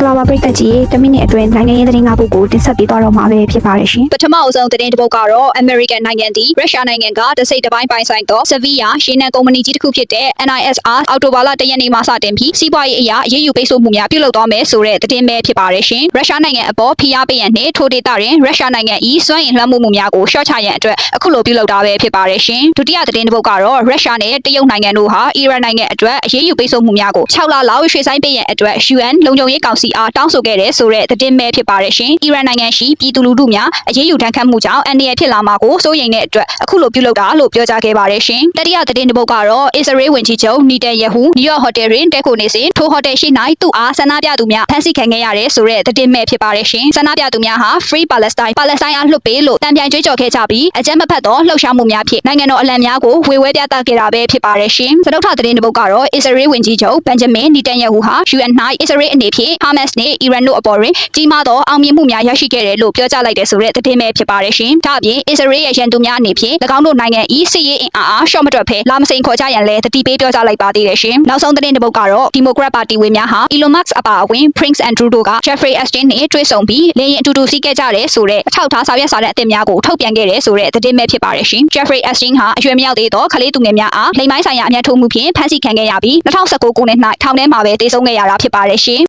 ္ဂလာပါပရိသတ်ကြီးတမိနစ်အတွင်းနိုင်ငံရေးသတင်း၅ပုဒ်ကိုတင်ဆက်ပေးသွားတော့မှာပဲဖြစ်ပါတယ်ရှင်ပထမအဆုံးသတင်းတစ်ပုဒ်ကတော့ American နိုင်ငံသည်ရုရှားနိုင်ငံကတစိတ်တစ်ပိုင်းပိုင်ဆိုင်သော Sevilla ရေနံကုမ္ပဏီကြီးတစ်ခုဖြစ်တဲ့ NISR အော်တိုဘာလ၁ရက်နေ့မှစတင်ပြီးစီးပွားရေးအရာအရေးယူပိတ်ဆို့မှုများပြုလုပ်သွားမယ်ဆိုတဲ့သတင်းပဲဖြစ်ပါတယ်ရှင်။ရုရှားနိုင်ငံအပေါ်ဖိအားပေးရန်နှင့်ထိုဒေသတွင်ရုရှားနိုင်ငံ၏စွမ်းအင်လွှမ်းမိုးမှုများကိုရှော့ချရန်အတွက်အခုလိုပြုလုပ်တာပဲဖြစ်ပါတယ်ရှင်။ဒုတိယသတင်းတစ်ပုဒ်ကတော့ရုရှားနဲ့တရုတ်နိုင်ငံတို့ဟာအီရန်နိုင်ငံအတွက်အရေးယူပိတ်ဆို့မှုများကို6လလောက်ရွှေ့ဆိုင်းပေးရန်အတွက် UN လုံခြုံရေးကောင်စီအားတောင်းဆိုခဲ့တဲ့ဆိုတဲ့သတင်းပဲဖြစ်ပါတယ်ရှင်။အီရန်နိုင်ငံရှိပြည်သူလူထုများအရေးယူထမ်းခတ်မှုကြောင့်အန်ဒီရဖြစ်လာမှာကိုစိုးရိမ်တဲ့အတွက်အခုလိုပြုလုပ်တာလို့ပြောကြားခဲ့ပါတယ်ရှင်။တတိယသတင်းတစ်ပုဒ်ကတော့အစ္စရေးဝန်ကြီးချုပ်နီတန်ယဟူနယူးယောက်ဟိုတယ်တွင်တက်ခိုနေစဉ်ထိုဟိုတယ်ရှိ၌သူ့အားဆန္ဒပြသူများဖမ်းဆီးခံခဲ့ရတယ်ဆိုတဲ့သတင်းပဲဖြစ်ပါတယ်ရှင်။ဆန္ဒပြသူများဟာ Free Palestine ပါလက်စတိုင်းအားလွတ်ပေးလို့တံပြန်ကြွေးကြော်ခဲ့ကြပြီးအကြမ်းမဖက်သောလှုပ်ရှားမှုများဖြင့်နိုင်ငံတော်အလံများကိုဝေဝဲပြသခဲ့တာပဲဖြစ်ပါတယ်ရှင်။သဒုတ်ထသတင်းတစ်ပုဒ်ကတော့အစ္စရေးဝန်ကြီးချုပ်ဘန်ဂျမင်နီတန်ယဟူဟာ UN ၌အစ္စရေးအနေဖြင့်ဟာမတ်စ်နှင့်အီရန်တို့အပေါ်တွင်ကြီးမားသောအောင်မြင်မှုများရရှိခဲ့တယ်လို့ပြောကြားလိုက်တဲ့ဆိုတဲ့သတင်းပဲဖြစ်ပါတယ်ရှင်။ဒါအပြင်အစ္စရေးရဲ့ရန်သူများအနေဖြင့်၎င်းတို့နိုင်ငံ၏စစ်ရေးအင်အားအားရှော့မတွက်ဖဲလာမစိန်ခေါ်ကြရန်လည်းတတိပေးပြောကြားလိုက်ပါသေးတယ်ရှင်။နောက်ဆုံးသတင်းတစ်ပုဒ်ကတော့ဒီမိုကရက်ပါတီဝင်များဟာ Elon Musk အပါအဝင် Prince Andrew တို့က Jeffrey Epstein နဲ့တွေ့ဆုံပြီးလေရင်အတူတူစီးခဲ့ကြတယ်ဆိုတဲ့အထောက်အထားစာရွက်စာတမ်းအသစ်များကိုထုတ်ပြန်ခဲ့တယ်ဆိုတဲ့သတင်းပဲဖြစ်ပါတယ်ရှင်။ Jeffrey Epstein ဟာအရွယ်မရောက်သေးသောခလေးသူငယ်များအားလိမ်မိုင်းဆိုင်ရာအမျက်ထုတ်မှုဖြင့်ဖမ်းဆီးခံခဲ့ရပြီး2019ခုနှစ်၌ထောင်ထဲမှာပဲတေဆုံးခဲ့ရတာဖြစ်ပါတယ်ရှင်။